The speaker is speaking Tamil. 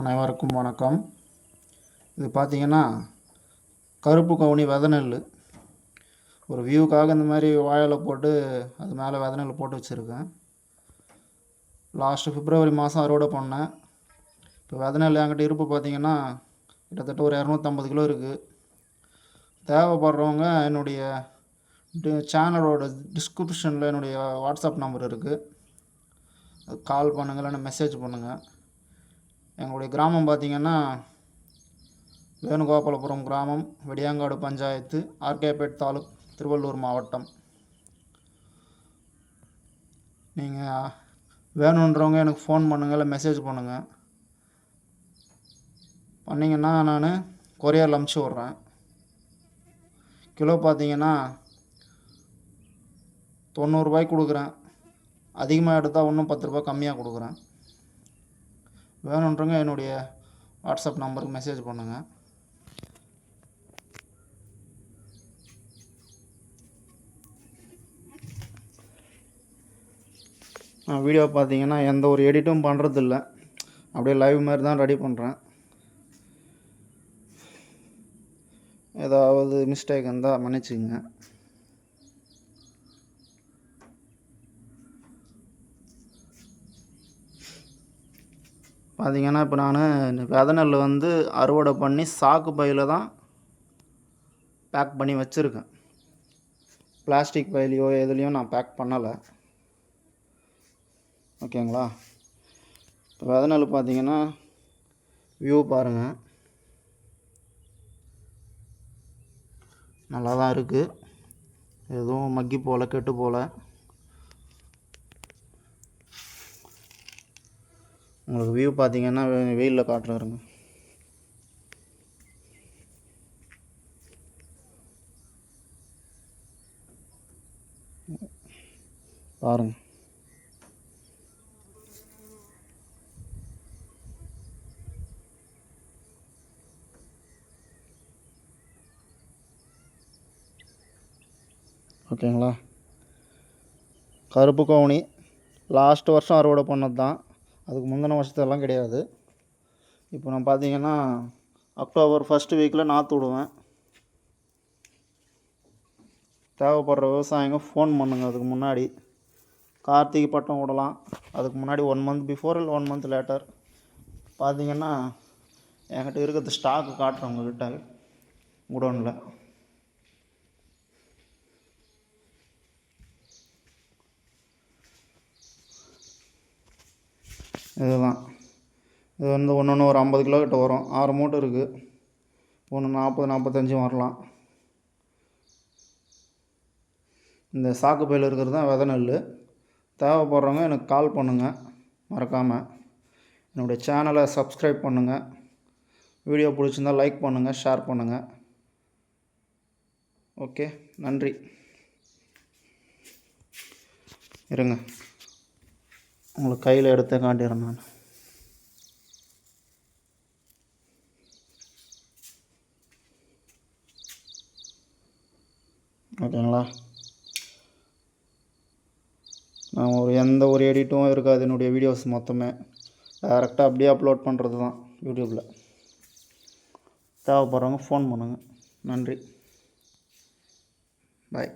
அனைவருக்கும் வணக்கம். இது பார்த்தீங்கன்னா கருப்பு கவுனி வித நெல் ஒரு வியூக்காக இந்த மாதிரி வாயில் போட்டு அது மேலே வித நெல் போட்டு வச்சுருக்கேன். லாஸ்ட்டு பிப்ரவரி மாதம் அறுவடை பண்ணேன். இப்போ வித நெல் என்கிட்ட இருப்பு பார்த்தீங்கன்னா கிட்டத்தட்ட ஒரு இரநூத்தம்பது கிலோ இருக்குது தேவைப்படுறவங்க என்னுடைய சேனலோட டிஸ்கிரிப்ஷனில் என்னுடைய வாட்ஸ்அப் நம்பர் இருக்குது கால் பண்ணுங்கள் இல்லைன்னா மெசேஜ் பண்ணுங்கள் எங்களுடைய கிராமம் பார்த்தீங்கன்னா வேணுகோபாலபுரம் கிராமம் வெடியாங்காடு பஞ்சாயத்து ஆர்கேபேட் தாலுக் திருவள்ளூர் மாவட்டம். நீங்கள் வேணுன்றவங்க எனக்கு ஃபோன் பண்ணுங்கள் இல்லை மெசேஜ் பண்ணுங்கள் பண்ணிங்கன்னா நான் கொரியரில் அமுச்சு விட்றேன். கிலோ பார்த்தீங்கன்னா தொண்ணூறுரூபாய்க்கு கொடுக்குறேன். அதிகமாக எடுத்தால் இன்னும் பத்து ரூபாய் கம்மியாக கொடுக்குறேன். வேணுன்றவங்க என்னுடைய வாட்ஸ்அப் நம்பருக்கு மெசேஜ் பண்ணுங்கள் நான் வீடியோ பார்த்தீங்கன்னா எந்த ஒரு எடிட்டும் பண்ணுறதில்ல அப்படியே லைவ் மாதிரி தான் ரெடி பண்ணுறேன் ஏதாவது மிஸ்டேக் இருந்தால் மன்னிச்சுங்க பார்த்திங்கன்னா இப்போ நான் வித நெல் வந்து அறுவடை பண்ணி சாக்கு பையில் தான் பேக் பண்ணி வச்சுருக்கேன். பிளாஸ்டிக் பையிலையோ எதுலேயோ நான் பேக் பண்ணலை. ஓகேங்களா இப்போ வித நெல் பார்த்தீங்கன்னா வியூ பாருங்கள் நல்லா தான் இருக்குது எதுவும் மக்கி போல கெட்டு போகல உங்களுக்கு வியூ பார்த்தீங்கன்னா வெயிலில் காட்டுறாருங்க பாருங்க. ஓகேங்களா? கருப்பு கவுனி. லாஸ்ட் வருஷம் அறுவடை பண்ணது தான் அதுக்கு முந்தின வருஷத்தெல்லாம் கிடையாது. இப்போ நான் பார்த்தீங்கன்னா அக்டோபர் ஃபஸ்ட்டு வீக்கில் நாற்று விடுவேன். தேவைப்படுற விவசாயிங்க ஃபோன் பண்ணுங்க அதுக்கு முன்னாடி. கார்த்திகை பட்டம் விடலாம். அதுக்கு முன்னாடி ஒன் மந்த் பிஃபோர் இல்லை ஒன் மந்த் லேட்டர் பார்த்தீங்கன்னா என்கிட்ட இருக்கிறது ஸ்டாக்கு காட்டுறேன் உங்கள்கிட்ட குடோனில் இதுதான். இது வந்து ஒன்று ஒன்று ஒரு ஐம்பது கிலோ கிட்ட வரும். ஆறு மூட்டை இருக்குது ஒன்று நாற்பது நாற்பத்தஞ்சும் வரலாம். இந்த சாக்கு பையில் இருக்கிறது தான் வித நெல் தேவைப்படுறவங்க எனக்கு கால் பண்ணுங்கள் மறக்காமல் என்னுடைய சேனலை சப்ஸ்கிரைப் பண்ணுங்கள் வீடியோ பிடிச்சிருந்தா லைக் பண்ணுங்கள் ஷேர் பண்ணுங்கள் ஓகே நன்றி. இருங்க. உங்களுக்கு கையில் எடுத்தே காட்டிடுறேன் நான். ஓகேங்களா? நான் ஒரு எந்த ஒரு எடிட்டும் இருக்காது என்னுடைய வீடியோஸ் மொத்தமே. டேரெக்டாக அப்படியே அப்லோட் பண்ணுறது தான் யூடியூப்பில் தேவைப்படுறவங்க ஃபோன் பண்ணுங்கள் நன்றி. பாய்